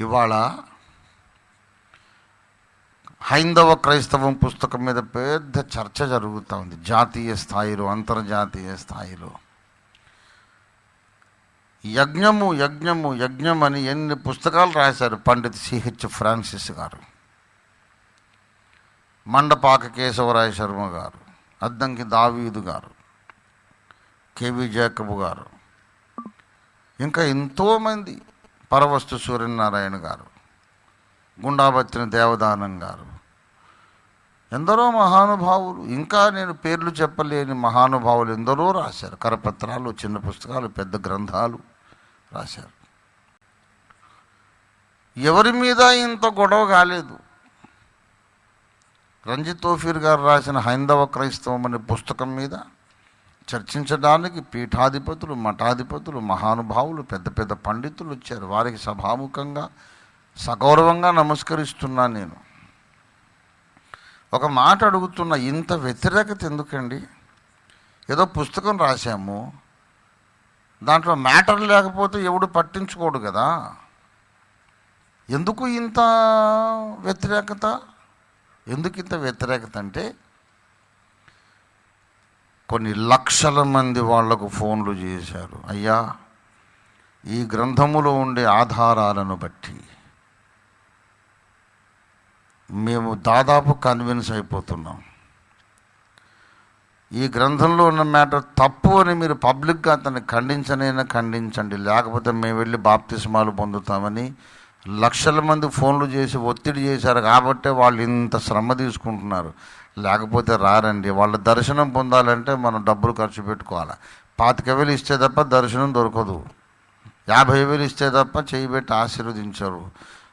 ఇవాళ హైందవ క్రైస్తవం పుస్తకం మీద పెద్ద చర్చ జరుగుతూ ఉంది. జాతీయ స్థాయిలో అంతర్జాతీయ స్థాయిలో. యజ్ఞము యజ్ఞము యజ్ఞం అని ఎన్ని పుస్తకాలు రాశారు పండిత్ సిహెచ్ ఫ్రాన్సిస్ గారు. మండపాక కేశవరాయ శర్మ గారు అద్దంకి దావీదు గారు కేవీ జేకబు గారు. ఇంకా ఎంతోమంది పరవస్తు సూర్యనారాయణ గారు గుండాబత్తిన దేవదానం గారు. ఎందరో మహానుభావులు ఇంకా నేను పేర్లు చెప్పలేని మహానుభావులు ఎందరో రాశారు. కరపత్రాలు చిన్న పుస్తకాలు పెద్ద గ్రంథాలు రాశారు. ఎవరి మీద ఇంత గొడవ కాలేదు? రంజిత్ ఓఫీర్ గారు రాసిన హైందవ క్రైస్తవం అనే పుస్తకం మీద చర్చించడానికి పీఠాధిపతులు మఠాధిపతులు మహానుభావులు పెద్ద పెద్ద పండితులు వచ్చారు. వారికి సభాముఖంగా సగౌరవంగా నమస్కరిస్తున్నాను నేను. ఒక మాట అడుగుతున్న ఇంత వ్యతిరేకత ఎందుకండి? ఏదో పుస్తకం రాశాము. దాంట్లో మ్యాటర్ లేకపోతే ఎవడు పట్టించుకోడు కదా. ఎందుకు ఇంత వ్యతిరేకత? ఎందుకు ఇంత వ్యతిరేకత అంటే కొన్ని లక్షల మంది వాళ్ళకు ఫోన్లు చేశారు. అయ్యా ఈ గ్రంథములో ఉండే ఆధారాలను బట్టి మేము దాదాపు కన్విన్స్ అయిపోతున్నాం. ఈ గ్రంథంలో ఉన్న మ్యాటర్ తప్పు అని మీరు పబ్లిక్గా అతన్ని ఖండించనైనా ఖండించండి. లేకపోతే మేము వెళ్ళి బాప్తిస్మాలు పొందుతామని లక్షల మంది ఫోన్లు చేసి ఒత్తిడి చేశారు కాబట్టే వాళ్ళు ఇంత శ్రమ తీసుకుంటున్నారు. లేకపోతే రారండి. వాళ్ళ దర్శనం పొందాలంటే మనం డబ్బులు ఖర్చు పెట్టుకోవాలి. పాతిక వేలు ఇస్తే తప్ప దర్శనం దొరకదు. యాభై వేలు ఇస్తే తప్ప చేయి పెట్టి ఆశీర్వదించరు.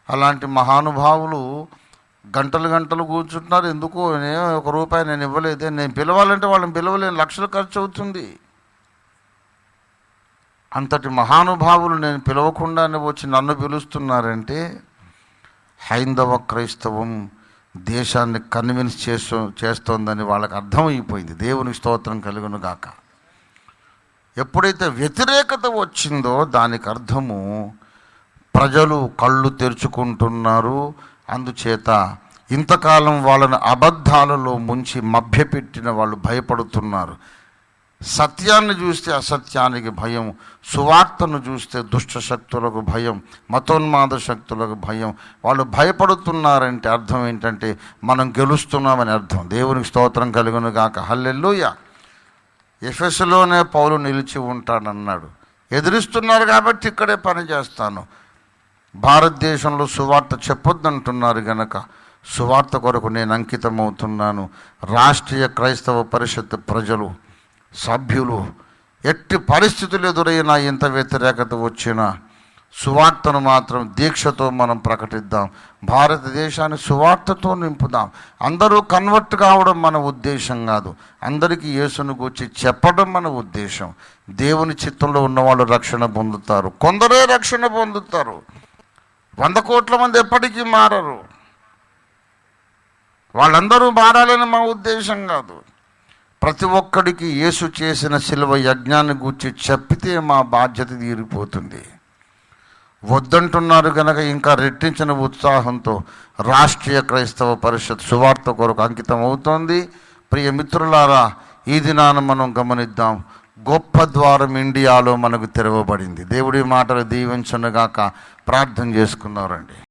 అలాంటి మహానుభావులు గంటలు గంటలు కూర్చుంటున్నారు. ఎందుకో నేను ఒక రూపాయి నేను ఇవ్వలేదే. నేను పిలవాలంటే వాళ్ళని పిలవలేను. లక్షలు ఖర్చు అవుతుంది. అంతటి మహానుభావులు నేను పిలవకుండానే వచ్చి నన్ను పిలుస్తున్నారంటే హైందవ క్రైస్తవం దేశాన్ని కన్విన్స్ చేస్తూ చేస్తోందని వాళ్ళకి అర్థమైపోయింది. దేవుని స్తోత్రం కలుగును గాక. ఎప్పుడైతే వ్యతిరేకత వచ్చిందో దానికి అర్థము ప్రజలు కళ్ళు తెరుచుకుంటున్నారు. అందుచేత ఇంతకాలం వాళ్ళని అబద్ధాలలో ముంచి మభ్యపెట్టిన వాళ్ళు భయపడుతున్నారు. సత్యాన్ని చూస్తే అసత్యానికి భయం సువార్తను చూస్తే దుష్ట శక్తులకు భయం మతోన్మాద శక్తులకు భయం. వాళ్ళు భయపడుతున్నారంటే అర్థం ఏంటంటే మనం గెలుస్తున్నామని అర్థం. దేవునికి స్తోత్రం కలుగును గాక. హల్లెల్లుయ ఎఫెస్లోనే పౌలు నిలిచి ఉంటాడన్నాడు. ఎదిరిస్తున్నారు కాబట్టి ఇక్కడే పని చేస్తాను. భారతదేశంలో సువార్త చెప్పొద్దంటున్నారు గనక. సువార్త కొరకు నేను అంకితమవుతున్నాను. రాష్ట్రీయ క్రైస్తవ పరిషత్ ప్రజలు సభ్యులు ఎట్టి పరిస్థితులు ఎదురైనా ఎంత వ్యతిరేకత వచ్చినా సువార్తను మాత్రం దీక్షతో మనం ప్రకటిద్దాం. భారతదేశాన్ని సువార్తతో నింపుదాం. అందరూ కన్వర్ట్ కావడం మన ఉద్దేశం కాదు. అందరికీ యేసును గురించి చెప్పడం మన ఉద్దేశం. దేవుని చిత్తంలో ఉన్నవాళ్ళు రక్షణ పొందుతారు. కొందరే రక్షణ పొందుతారు. వంద కోట్ల మంది ఎప్పటికీ మారరు. వాళ్ళందరూ మారాలని మా ఉద్దేశం కాదు. ప్రతి ఒక్కడికి యేసు చేసిన శిలువ యజ్ఞాన్ని గూర్చి చెప్పితే మా బాధ్యత తీరిపోతుంది. వద్దంటున్నారు కనుక ఇంకా రెట్టించిన ఉత్సాహంతో రాష్ట్రీయ క్రైస్తవ పరిషత్ సువార్త కొరకు అంకితం అవుతోంది. ప్రియ మిత్రులారా ఈ దినాన మనం గమనిద్దాం. గొప్ప ద్వారం ఇండియాలో మనకు తెరవబడింది. దేవుడి మాటలు దీవించనుగాక ప్రార్థన చేసుకున్నారండి